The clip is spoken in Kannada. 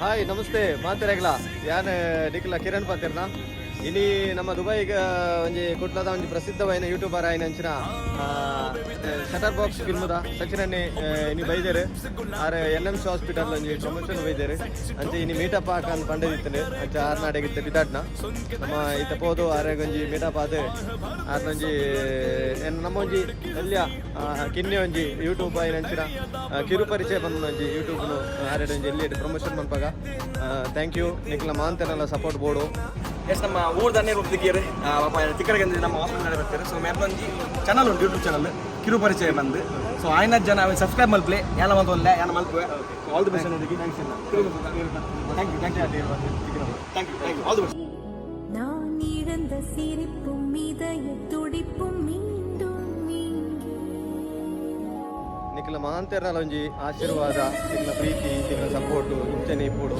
ಹಾಯ್, ನಮಸ್ತೆ. ಮಾತಾಡಗ್ಲ ಯಾನ್ ನಿಖಿಲ, ಕಿರಣ್ ಪಾತಿರ್ನ ಇನಿ ನಮ್ಮ ದುಬೈಗೆ ಒಂಜಿ ಕುಟ್ಲದ ಒಂಜಿ ಪ್ರಸಿದ್ಧವಾಯಿನ ಯೂಟ್ಯೂಬರ್ ಶಟರ್ ಬಾಕ್ಸ್ ಫಿಲ್ಮ್ದ ಸಚಿನ್ ಇನಿ ಬೈದೇರು ಆರೆ ಎನ್ ಎಂ ಸಿ ಹಾಸ್ಪಿಟಲ್ ಅಂಜಿ ಪ್ರಮೋಷನ್ ಬೈದೇರು ಅಂಚೆ ಇನಿ ಮೀಟಪ್ ಹಾಕಂದ್ ಪಂಡದಿತ್ತನೆ ಅಂಚ ಆರ್ನಾಡೆಗಿತ್ತ ಬಿದಾಟ್ನ ನಮ್ಮ ಈತ ಪೋದು ಆರ್ಯಾಗ ಮೀಟಪ್ ಆದ್ರೆ ಆರ್ನೊಂಜಿ ನಮ್ಮ ಒಂಜಿ ಎಲ್ಲ ಕಿನ್ನೆ ಒಂಜಿ ಯೂಟ್ಯೂಬ್ ಆಯ್ ನಂಚಿನ ಕಿರು ಪರಿಚಯ ಬಂದ ಒಂಜಿ ಯೂಟ್ಯೂಬ್ ಆರ್ಯಾಡ ಒಂಜಿ ಎಲ್ಲಿ ಪ್ರಮೋಷನ್ ಮನ್ಪಾಗ ಥ್ಯಾಂಕ್ ಯು ನಿಕ್ಲ ಮಾಂತನೆಲ್ಲ ಸಪೋರ್ಟ್ ಬೋಡು ಎಸ್ ನಮ್ಮ ಊರು ದನ್ನೇ ಹೋಗ್ತಿದ್ದೀರಿ ತಿಕ್ಕಡಗಂದಿ ನಮ್ಮ ಹಾಸ್ಪಿಟಲ್ ಬರ್ತಾರೆ ಸೊ ಮೇರ್ನೊಂಜಿ ಚಾನಲ್ ಉಂಟು ಯೂಟ್ಯೂಬ್ ಚಾನಲ್ ಕಿರು ಪರಿಚಯ ಬಂದು ಸೊ ಆಯ್ನ ಜನ ಸಬ್ಸ್ಕ್ರೈಬ್ ಮಲ್ಪ್ಲೆ ಯಾನ ಮಲ್ತೊಲ್ಲ ಯಾನ ಮಲ್ಪುವೆ ಆಲ್ ದಿ ಬೆಸ್ಟ್ ಅನ್ನೋದಕ್ಕೆ thanks thank you thank you thank you thank you all the best நான் இழந்த சிரிப்பும் இதய துடிப்பும் மீண்டும் இங்கே ನಿಕ್ಲ ಮಾಂತೆರಲ ಒಂಜಿ ಆಶೀರ್ವಾದ ನಿಕ್ಲ ಪ್ರೀತಿ ನಿಕ್ಲ ಸಪೋರ್ಟ್ ಇಂಚನೆ ಇಪ್ಪುಡು